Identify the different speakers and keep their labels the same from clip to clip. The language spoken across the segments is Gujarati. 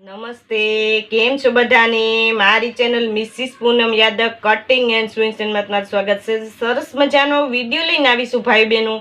Speaker 1: નમસ્તે, કેમ છો બધાને? મારી channel Mrs Poonam Yadav cutting and સ્વિન્સનમાં તમારું સ્વાગત છે. સરસ મજાનો વીડિયો લઈને આવીશું ભાઈ બહેનો.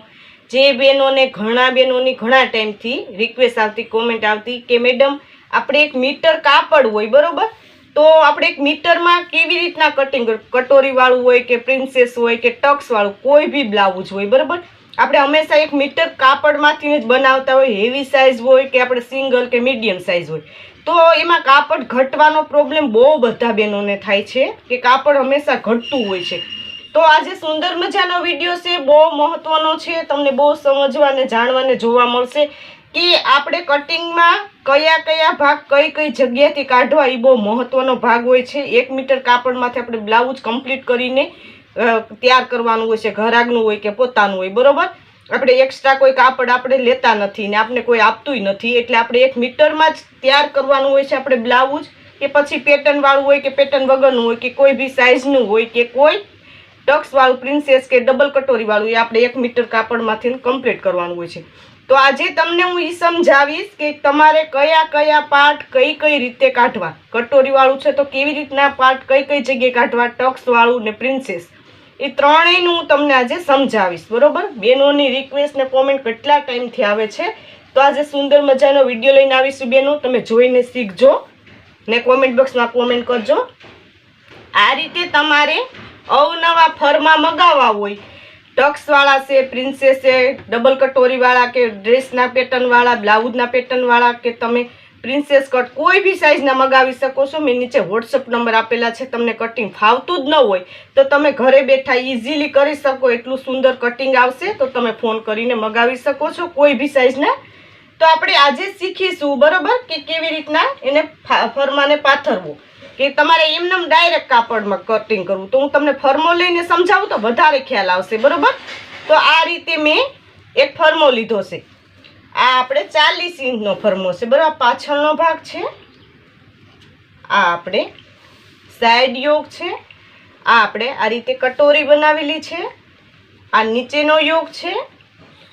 Speaker 1: જે બહેનોને ઘણા બહેનોની ઘણા ટાઈમથી રિક્વેસ્ટ આવતી કોમેન્ટ આવતી કે મેડમ, આપણે એક મીટર કાપડ હોય, બરાબર? તો આપણે એક મીટરમાં કેવી રીતના કટિંગ કટોરીવાળું હોય કે પ્રિન્સેસ હોય કે ટક્સવાળું કોઈ બી બ્લાઉઝ હોય, બરોબર? આપણે હંમેશા એક મીટર કાપડમાંથી જ બનાવતા હોય હેવી સાઇઝ હોય કે આપણે સિંગલ કે મીડિયમ સાઇઝ હોય. તો એમાં કાપડ ઘટવાનો પ્રોબ્લેમ બહુ બધા બહેનોને થાય છે કે કાપડ હંમેશા ઘટતું હોય છે. તો આજે સુંદર મજાનો વીડિયો છે, બહુ મહત્વનો છે, તમને બહુ સમજવા અને જાણવા જોવા મળશે કે આપણે કટિંગમાં કયા કયા ભાગ કઈ કઈ જગ્યાથી કાઢવા એ બહુ મહત્વનો ભાગ હોય છે. એક મીટર કાપડમાંથી આપણે બ્લાઉઝ કમ્પ્લીટ કરીને તૈયાર કરવાનું હોય છે, ઘરાગનું હોય કે પોતાનું હોય, બરોબર? આપણે એક્સ્ટ્રા કોઈ કાપડ આપણે લેતા નથી ને આપણે કોઈ આપતુંય નથી, એટલે આપણે એક મીટરમાં જ તૈયાર કરવાનું હોય છે આપણે બ્લાઉઝ, કે પછી પેટર્નવાળું હોય કે પેટર્ન વગરનું હોય કે કોઈ બી સાઇઝનું હોય કે કોઈ ટક્સ વાળું પ્રિન્સેસ કે ડબલ કટોરીવાળું એ આપણે એક મીટર કાપડમાંથી કમ્પ્લીટ કરવાનું હોય છે. તો આજે તમને હું એ સમજાવીશ કે તમારે કયા કયા પાર્ટ કઈ કઈ રીતે કાઢવા. કટોરીવાળું છે તો કેવી રીતના પાર્ટ કઈ કઈ જગ્યાએ કાઢવા ટક્સવાળું ને પ્રિન્સેસ એ ત્રણેયનું હું તમને આજે સમજાવીશ, બરોબર? બેનોની રિક્વેસ્ટ ને કોમેન્ટ કેટલા ટાઈમથી આવે છે? તો આજે સુંદર મજાનો વીડિયો લઈને આવીશું બેનો, તમે જોઈને શીખજો ને કોમેન્ટ બોક્સમાં કોમેન્ટ કરજો. આ રીતે તમારે અવનવા ફરમાં મગાવવા હોય. ટક્સવાળા છે પ્રિન્સેસ છે ડબલ કટોરીવાળા કે ડ્રેસના પેટર્નવાળા બ્લાઉઝના પેટર્નવાળા કે તમે પ્રિન્સેસ કટ કોઈ બી સાઇઝના મગાવી શકો છો. મેં નીચે વોટ્સઅપ નંબર આપેલા છે. તમને કટિંગ ફાવતું જ ન હોય, તો તમે ઘરે બેઠા ઇઝીલી કરી શકો. એટલું સુંદર કટિંગ આવશે, તો તમે ફોન કરીને મગાવી શકો છો કોઈ બી સાઇઝના તો આપણે આજે શીખીશું, બરાબર, કે કેવી રીતના એને ફરમાને પાથરવું. કે તમારે એમને ડાયરેક્ટ કાપડમાં કટિંગ કરવું. તો હું તમને ફરમો લઈને સમજાવું તો વધારે ખ્યાલ આવશે, બરોબર? તો આ રીતે મેં એક ફરમો લીધો છે. આ આપણે ચાલીસ ઇંચનો ફરમો છે. બરાબર પાછળનો ભાગ છે. આ આપણે સાઈડ યોગ છે. આ આપણે આ રીતે કટોરી બનાવેલી છે. આ નીચેનો યોગ છે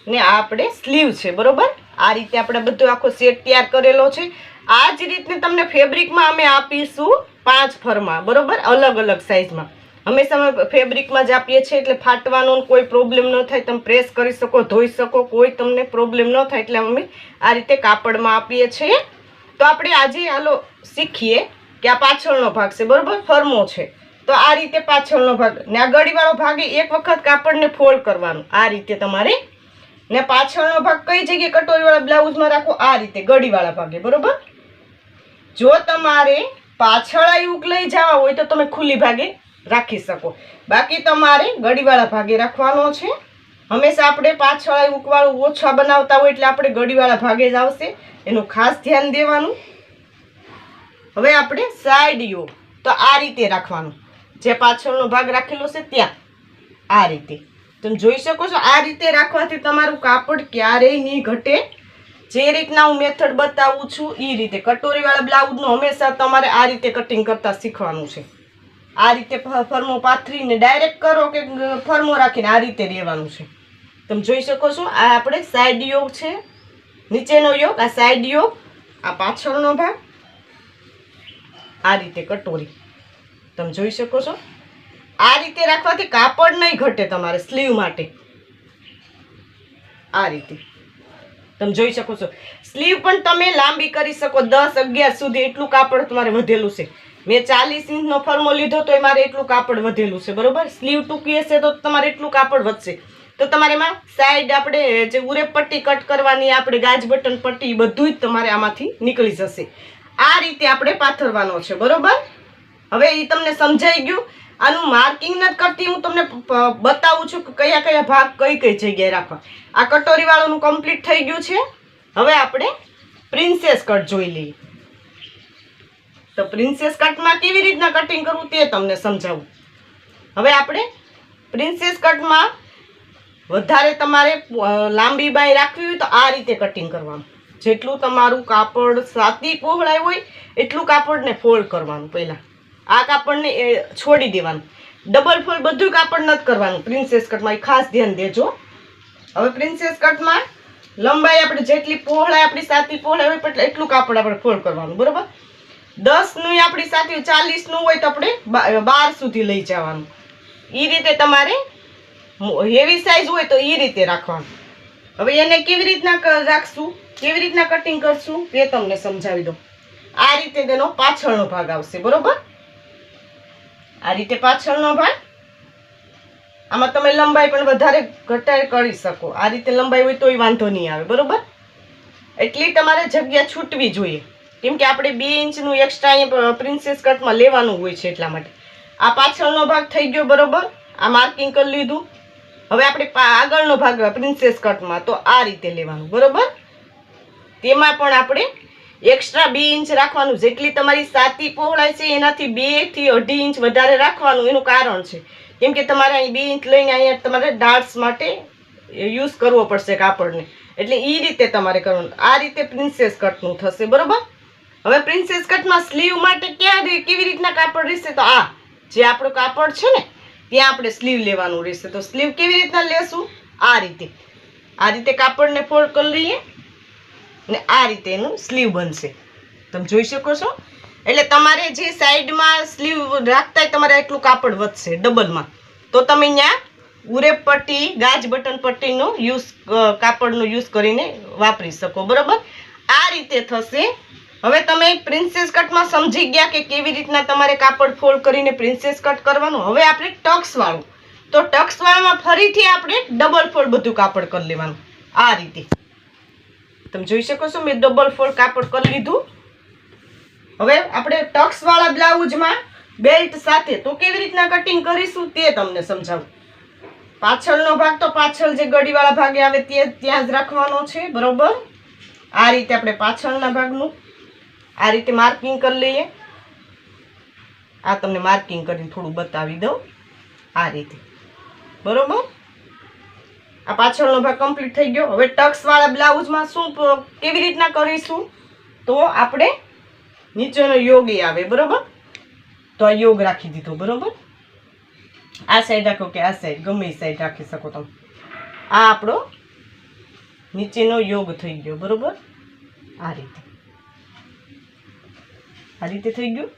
Speaker 1: ને આ આપણે સ્લીવ છે. બરોબર? આ રીતે આપણે બધું આખો સેટ તૈયાર કરેલો છે. આ જ રીતને તમને ફેબ્રિકમાં અમે આપીશું પાંચ ફરમાં. બરોબર? અલગ અલગ સાઇઝમાં હંમેશા અમે ફેબ્રિકમાં જ આપીએ છીએ એટલે ફાટવાનો કોઈ પ્રોબ્લેમ ન થાય. તમે પ્રેસ કરી શકો, ધોઈ શકો, કોઈ તમને પ્રોબ્લેમ ન થાય એટલે અમે આ રીતે કાપડમાં આપીએ છીએ. તો આપણે આજે હાલો શીખીએ કે આ પાછળનો ભાગ છે, બરાબર? ફરમો છે. તો આ રીતે પાછળનો ભાગ ને આ ગળીવાળો ભાગ એક વખત કાપડને ફોલ્ડ કરવાનું. આ રીતે તમારે ને પાછળનો ભાગ કઈ જગ્યાએ કટોરીવાળા બ્લાઉઝમાં રાખો? આ રીતે ગળીવાળા ભાગે, બરાબર? જો તમારે પાછળ યુગ લઈ જવા હોય તો તમે ખુલ્લી ભાગે રાખી શકો. બાકી તમારે ગળીવાળા ભાગે રાખવાનો છે. હંમેશા આપણે પાછળ ઉકવાળું ઓછા બનાવતા હોય એટલે આપણે ગળીવાળા ભાગે જ આવશે. એનું ખાસ ધ્યાન દેવાનું. હવે આપણે સાઈડીઓ તો આ રીતે રાખવાનું. જે પાછળનો ભાગ રાખેલો છે ત્યાં. આ રીતે. તમે જોઈ શકો છો, આ રીતે રાખવાથી તમારું કાપડ ક્યારેય નહીં ઘટે. જે રીતના હું મેથડ બતાવું છું એ રીતે. કટોરીવાળા બ્લાઉઝનું હંમેશા તમારે આ રીતે કટિંગ કરતાં શીખવાનું છે. આ રીતે ફરમો પાથરીને ડાયરેક્ટ કરો કે ફરમો રાખીને આ રીતે રહેવાનું છે. તમે જોઈ શકો છો, આ આપણે સાઈડ યોગ છે, નીચેનો યોગ, આ સાઈડ યોગ, આ પાછળનો ભાગ, આ રીતે કટોરી. તમે જોઈ શકો છો, આ રીતે રાખવાથી કાપડ નહીં ઘટે તમારે સ્લીવ માટે. આ રીતે. તમે જોઈ શકો છો સ્લીવ પણ તમે લાંબી કરી શકો, દસ અગિયાર સુધી એટલું કાપડ તમારે વધેલું છે. મેં ચાલીસ ઇંચનો ફર્મો લીધો તો એ મારે એટલું કાપડ વધેલું છે, બરોબર? સ્લીવ ટૂંકી હશે તો તમારે એટલું કાપડ વધશે. તો તમારે એમાં સાઈડ આપણે જે ઉરે પટ્ટી કટ કરવાની, આપણે ગાજ બટન પટ્ટી બધું જ તમારે આમાંથી નીકળી જશે. આ રીતે આપણે પાથરવાનો છે, બરોબર? હવે એ તમને સમજાઈ ગયું. આનું માર્કિંગ નથી કરતી, હું તમને બતાવું છું કે કયા કયા ભાગ કઈ કઈ જગ્યાએ રાખવા. આ કટોરીવાળાનું કમ્પ્લીટ થઈ ગયું છે. હવે આપણે પ્રિન્સેસ કટ જોઈ લઈએ. તો પ્રિન્સેસ કટમાં કેવી રીતના કટિંગ કરવું તે તમને સમજાવું. હવે આપણે પ્રિન્સેસ કટમાં વધારે તમારે લાંબી બાય રાખવી હોય તો આ રીતે કટિંગ કરવાનું. જેટલું તમારું કાપડ સાતી પહોળાઈ હોય, એટલું કાપડને ફોલ્ડ કરવાનું પહેલાં. આ કાપડને, એ, છોડી દેવાનું. ડબલ ફોલ્ડ બધું કાપડ નથી કરવાનું પ્રિન્સેસ કટમાં એ ખાસ ધ્યાન દેજો. હવે પ્રિન્સેસ કટમાં લંબાઈ આપણે જેટલી પહોળાઈ, આપણી સાતી પહોળાઈ હોય, એટલું કાપડ આપણે ફોલ્ડ કરવાનું. બરોબર? દસનું આપણી સાથે ચાલીસનું હોય તો આપણે બાર સુધી લઈ જવાનું. એ રીતે તમારે હેવી સાઈઝ હોય તો એ રીતે રાખવાનું. હવે એને કેવી રીતના રાખશું? કેવી રીતના કટિંગ કરશું? એ તમને સમજાવી દઉં. આ રીતે તેનો પાછળનો ભાગ આવશે, બરોબર? આ રીતે પાછળનો ભાગ. આમાં તમે લંબાઈ પણ વધારે ઘટાડ કરી શકો. આ રીતે લંબાઈ હોય તોય વાંધો નહીં આવે, બરોબર? એટલી તમારે જગ્યા છૂટવી જોઈએ. કેમ કે આપણે બે ઇંચનું એક્સ્ટ્રા પ્રિન્સેસ કટમાં લેવાનું હોય છે એટલા માટે. આ પાછળનો ભાગ થઈ ગયો બરોબર, આ માર્કિંગ કરી લીધું. હવે આપણે આગળનો ભાગ પ્રિન્સેસ કટમાં તો આ રીતે લેવાનું, બરોબર? તેમાં પણ આપણે એક્સ્ટ્રા બે ઇંચ રાખવાનું, જેટલી તમારી સાતી પહોળાઈ છે એનાથી બેથી અઢી ઇંચ વધારે રાખવાનું, એનું કારણ છે. કેમ કે તમારે અહીં બે ઇંચ લઈને અહીંયા તમારે ડાર્ટ્સ માટે યુઝ કરવો પડશે કાપડને. એટલે એ રીતે તમારે કરવાનું. આ રીતે પ્રિન્સેસ કટનું થશે, બરોબર? હવે પ્રિન્સેસ કટમાં સ્લીવ માટે ક્યાં કેવી રીતના કાપડ રહેશે? તો આ, જે આપણું કાપડ છે ને, ત્યાં આપણે સ્લીવ લેવાનું રહેશે. તો સ્લીવ કેવી રીતના લેશું? આ રીતે. આ રીતે કાપડને ફોલ્ડ કરી લઈએ ને આ રીતે એનું સ્લીવ બનશે. તમે જોઈ શકો છો? એટલે તમારે જે સાઈડમાં સ્લીવ રાખતા તમારે એટલું કાપડ વધશે, ડબલમાં. તો તમે ત્યાં ઉરેપ પટ્ટી, ગાજ બટન પટ્ટીનો યુઝ કાપડનો યુઝ કરીને વાપરી શકો, બરાબર? આ રીતે થશે હવે તમે પ્રિન્સેસ કટમાં સમજી ગયા કે કેવી રીતના તમારે કાપડ ફોલ્ડ કરીને પ્રિન્સેસ કટ કરવાનું? હવે આપણે ટક્સ વાળું. તો ટક્સ વાળામાં ફરીથી આપણે ડબલ ફોલ્ડ બધું કાપડ કરી લેવાનું. આ રીતે. તમે જોઈ શકો છો, મેં ડબલ ફોલ્ડ કાપડ કરી લીધું. હવે આપણે ટક્સ વાળા બ્લાઉઝમાં બેલ્ટ સાથે તો કેવી રીતના કટિંગ કરીશું તે તમને સમજાવું. પાછળનો ભાગ તો પાછળ જે ગડીવાળા ભાગે આવે તે ત્યાં જ રાખવાનો છે, બરોબર? આ રીતે આપણે પાછળના ભાગનું આ રીતે માર્કિંગ કરી લઈએ. આ તમને માર્કિંગ કરીને થોડું બતાવી દઉં. આ રીતે. બરોબર? આ પાછળનો ભાગ કમ્પ્લીટ થઈ ગયો. હવે ટક્સવાળા બ્લાઉઝમાં શું કેવી રીતના કરીશું? તો આપણે નીચેનો યોગ એ આવે, બરોબર? તો આ યોગ રાખી દીધો, બરોબર? આ સાઈડ રાખો કે આ સાઈડ ગમે એ સાઈડ રાખી શકો તમે. આ આપણો નીચેનો યોગ થઈ ગયો, બરોબર? આ રીતે. આ રીતે થઈ ગયું.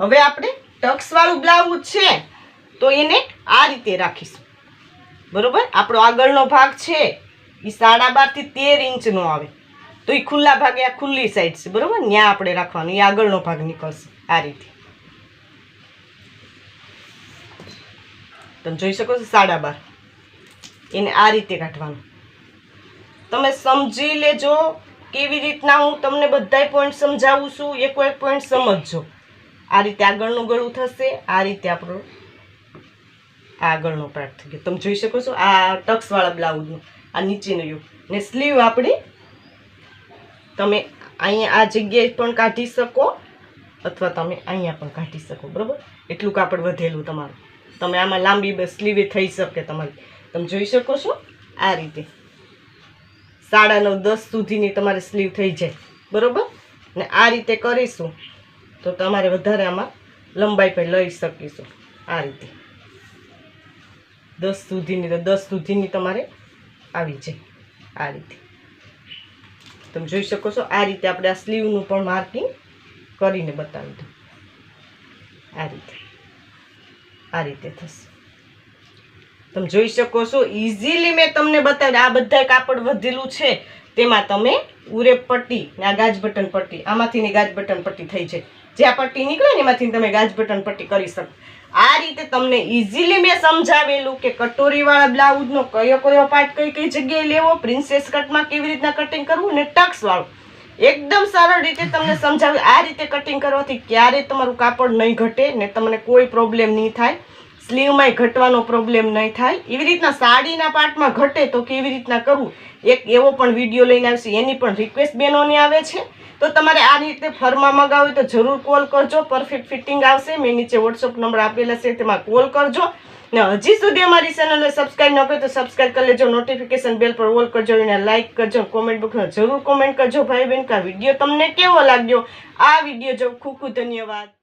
Speaker 1: હવે આપણે ટક્સ વાળું બ્લાઉઝ છે, તો એને આ રીતે રાખીશું. બરોબર? આપણો આગળનો ભાગ છે એ સાડા બારથી તેર ઇંચનો આવે. તો એ ખુલ્લા ભાગે, આ ખુલ્લી સાઈડ છે, બરોબર? ત્યાં આપણે રાખવાનું. એ આગળનો ભાગ નીકળશે, આ રીતે. તમે જોઈ શકો છો, સાડા બાર. એને આ રીતે કાઢવાનું. તમે સમજી લેજો કેવી રીતના હું તમને બધાય પોઈન્ટ સમજાવું છું એકો એક પોઈન્ટ સમજજો. આ રીતે આગળનું ગળું થશે, આ રીતે આપણું આગળનો પાર્ટ થઈ ગયો. તમે જોઈ શકો છો, આ ટક્સવાળા બ્લાઉઝનું આ નીચેનું યુ ને સ્લીવ આપણી તમે અહીંયા આ જગ્યાએ પણ કાઢી શકો, અથવા તમે અહીંયા પણ કાઢી શકો, બરાબર? એટલું કાપડ વધેલું તમારું. તમે આમાં લાંબી સ્લીવે થઈ શકે તમારી. તમે જોઈ શકો છો, આ રીતે. સાડા નવ, દસ સુધીની તમારે સ્લીવ થઈ જાય. બરાબર? ને આ રીતે કરીશું તો તમારે વધારે આમાં લંબાઈ પણ લઈ શકીશું. આ રીતે. દસ સુધીની, તો દસ સુધીની તમારે આવી જાય. આ રીતે. તમે જોઈ શકો છો, આ રીતે આપણે આ સ્લીવનું પણ માર્કિંગ કરીને બતાવી દઉં. આ રીતે. આ રીતે થશે. તમે જોઈ શકો છો ઇઝીલી મેં તમને બતાવ્યું, આ બધા કાપડ વધેલું છે. તેમાં તમે ઉરે પટ્ટી આ ગાજ બટન પટ્ટી, આમાંથી ને ગાજ બટન પટ્ટી થઈ છે જે આ પટ્ટી નીકળે ને એમાંથી તમે ગાજ બટન પટ્ટી કરી શકો. આ રીતે તમને ઇઝીલી મેં સમજાવેલું કે કટોરીવાળા બ્લાઉઝનો કયો કયો પાર્ટ કઈ કઈ જગ્યાએ લેવો પ્રિન્સેસ કટમાં કેવી રીતના કટિંગ કરવું ને ટક્સવાળું એકદમ સરળ રીતે તમને સમજાવ્યું. આ રીતે કટિંગ કરવાથી ક્યારેય તમારું કાપડ નહીં ઘટે ને તમને કોઈ પ્રોબ્લેમ નહીં થાય. સ્લીવમાં ઘટવાનો પ્રોબ્લેમ નહીં થાય. એવી રીતના સાડીના પાર્ટમાં ઘટે તો કેવી રીતના કરવું? એક એવો પણ વીડિયો લઈને આવશે. એની પણ રિક્વેસ્ટ બહેનોની આવે છે. તો તમારે આ રીતે ફરમાં મગાવ્યું તો જરૂર કોલ કરજો. પરફેક્ટ ફિટિંગ આવશે. મેં નીચે વોટ્સઅપ નંબર આપેલા છે, તેમાં કોલ કરજો. ને હજી સુધી અમારી ચેનલને સબસ્ક્રાઇબ ન કરી તો સબસ્ક્રાઇબ કરી લેજો. નોટિફિકેશન બેલ પર ઓલ કરજો એને લાઇક કરજો. કોમેન્ટ બોક્સમાં જરૂર કોમેન્ટ કરજો ભાઈ બહેન કે આ વીડિયો તમને કેવો લાગ્યો? આ વીડિયો જો ખૂબ ખૂબ ધન્યવાદ.